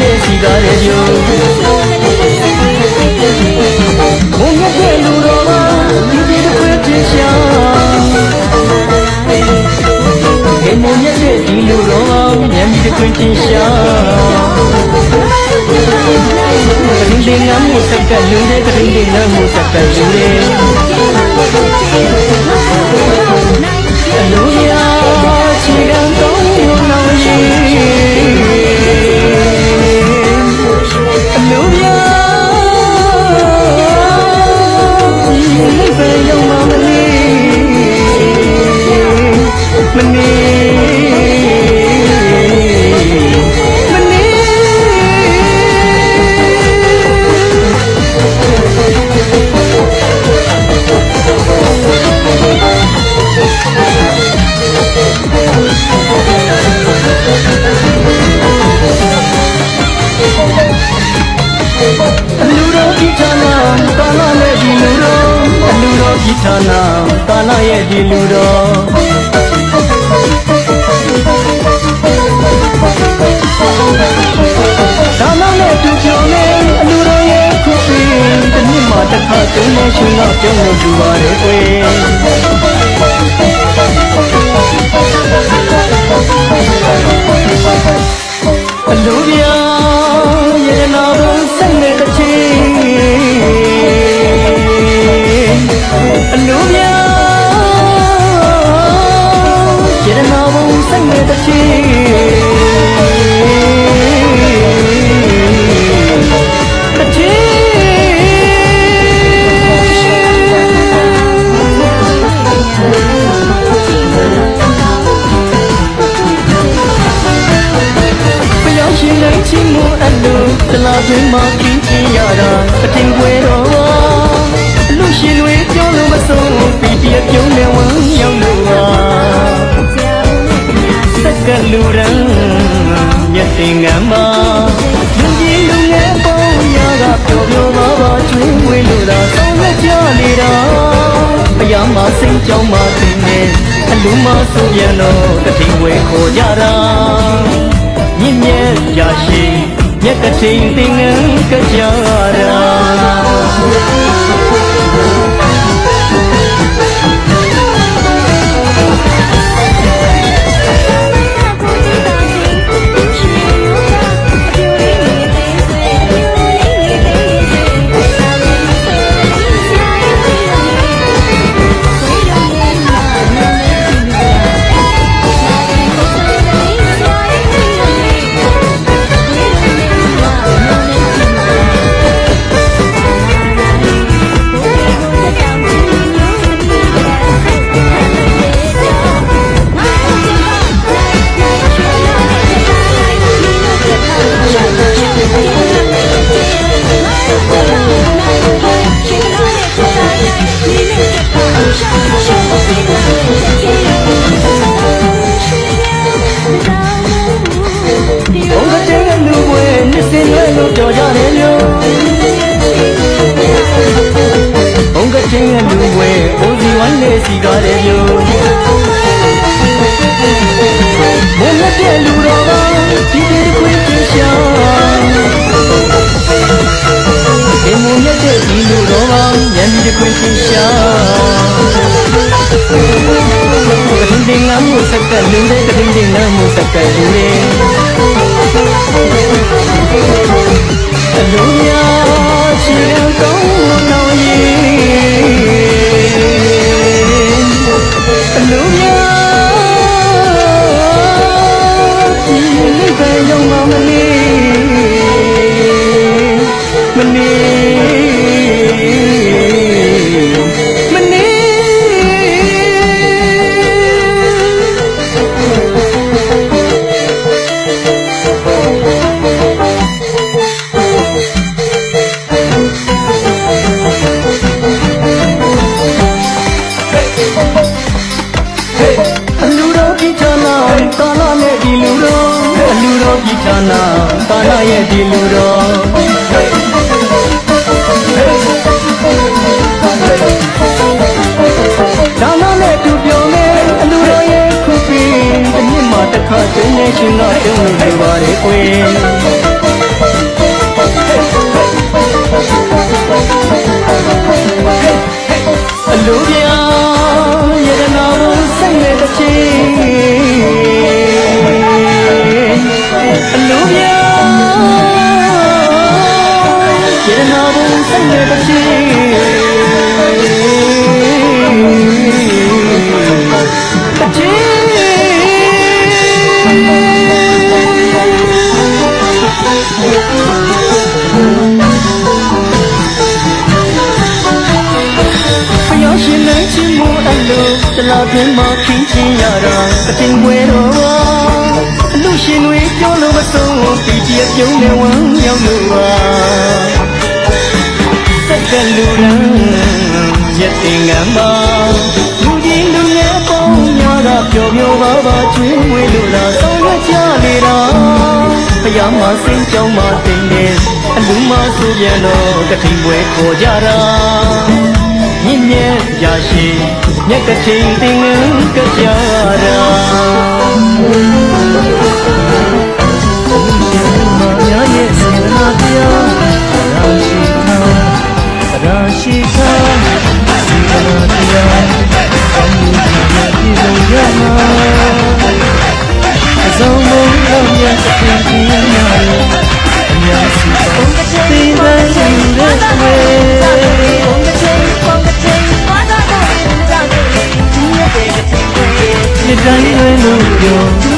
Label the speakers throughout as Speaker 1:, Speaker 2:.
Speaker 1: ရဲ့စီကားရဲ့ပြုံးဘုံမြတ်တဲ့လူတော်မှာဒီဒီတစ်ခွေတင်ရှာဒီမုံမြတ်တဲ့ဒီလူတော်မှာဉာဏ်ဒီတစ်ခွေတင်ရှာကရင်လေးငါမှုစက်ကလူတဲ့ကရင်လေးငါမှုစက်ကလူတဲ့ ဌာနကာလရဲ့ဒီလူတော်ဒါနနဲ့သူပြောနေအလူတော်ရဲ့ခုပင်တနည်းမှာတစ်ခါသုံးနေရှင်တော့ပြုံးလို့လူပါလေကွယ် မစိတ်ကြောင်းမတင်နေအလူမဆိုပြန်တော့တတိဝဲခေါ်ကြတာမြင့်မြတ်ရာရှိမြတ်တထိန်သင်္ကန်းကြရာ ဒီမုံရတဲ့ဒီလူတော်ကညံဒီခွေးကြည့်ရှာကတင်တင်ငါမှုစက်ကလူတဲ့ကတင်တင်ငါမှုစက်ကလူတဲ့အလိုများချင်ကောင်းနောင်ရင်အလိုများ အလူတော်ဒီဌာနကာလနဲ့ဒီလူတော်အလူတော်ဒီဌာနကာလရဲ့ဒီလူတော်ဒါနနဲ့သူပြောနေအလူတော်ရဲ့ခုပင်တစ်နှစ်မှတစ်ခါကျင်းနေရှင်ကတုံးလို့ပြပါလေကွယ် စိတ်နဲ့တချီတချီဖယောရှင်နိုင်ချင်မို့အလို
Speaker 2: တလားတွင်မှခင်းချင်ရတာအချိန်ဝဲတော့အလူရှင်တွေပြောလို့မဆုံးတီတီအပြုံးနဲ့ဝမ်းရောက်လို့ပါ က်ကလူရန်ရက်တင်ငမ်းပါလူကြီးလူငယ်ပေါင်းများကပျော်ပျော်ပါပါကျွေးမွေးလို့လာဆောင်ရွက်ကြလေတာဘုရားမစင်ကြောင်းမတင်နေအလူမဆိုပြန်တော့ကတိပွဲခေါ်ကြတာမြင့်မြတ်ရရှိမြက်ကတိတင်ငန်းကြကြတာ လုံးမြတ်တဲ့ပြည်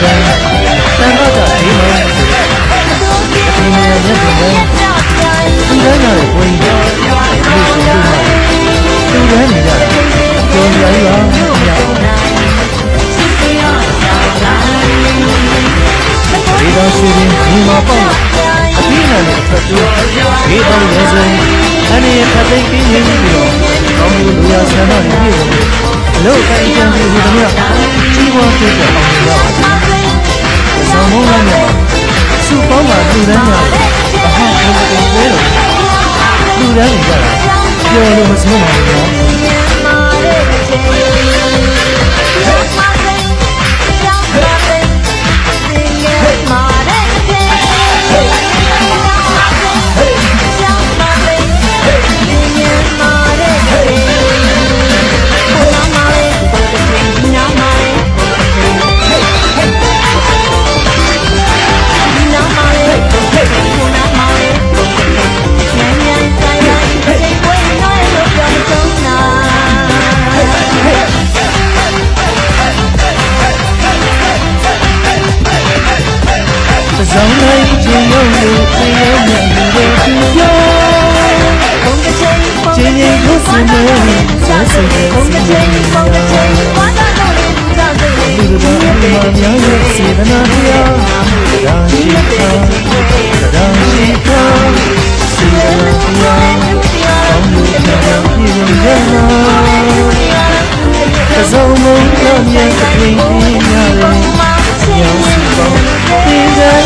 Speaker 2: ချင်းတော်ဒီကံတန်တော့တာဒီမှာဒီမှာမြတ်တဲ့ဒီကံရဲ့ဘွင်ကြီးဒီရှင်တို့မှာသူရမ်းနေကြတယ်ကျော်ရည်ပါမြတ်ဒီတော့ရှိရင်ဒီမှာပေါ့အပြင်းနဲ့အထက်တူဒီတော့ရဲစင် အနေနဲ့ဖတ်သိပြီးနေပြီးတော့ကောင်းမှုလူရဆန္ဒတွေပြည့်စုံအလို့ကိုင်းကြံပြီးဒီတော့ကြီးပွားဖြစ်တဲ့အောင်ရပါဇောင်းမုန်းလာမြောက်စုပေါင်းမှာလူတန်းများအဟောင်းဘုံဘုံပွဲတော်လူတန်းတွေကြတာပြောလို့မဆုံးပါဘူးနော် ဆက်စိတ်နဲ့စီရင်ရလူကဘာမှမများရဲ့စေတနာတရားရာရှိခါရာရှိခါစေတနာတရားကောင်းလို့ချမ်းသာပြည်ရရနာသဇောင်းမုန်းရမြတ်တဲ့ပြည်များရဲ့ရောင်စုပေါင်းဒီတိုင်းနဲ့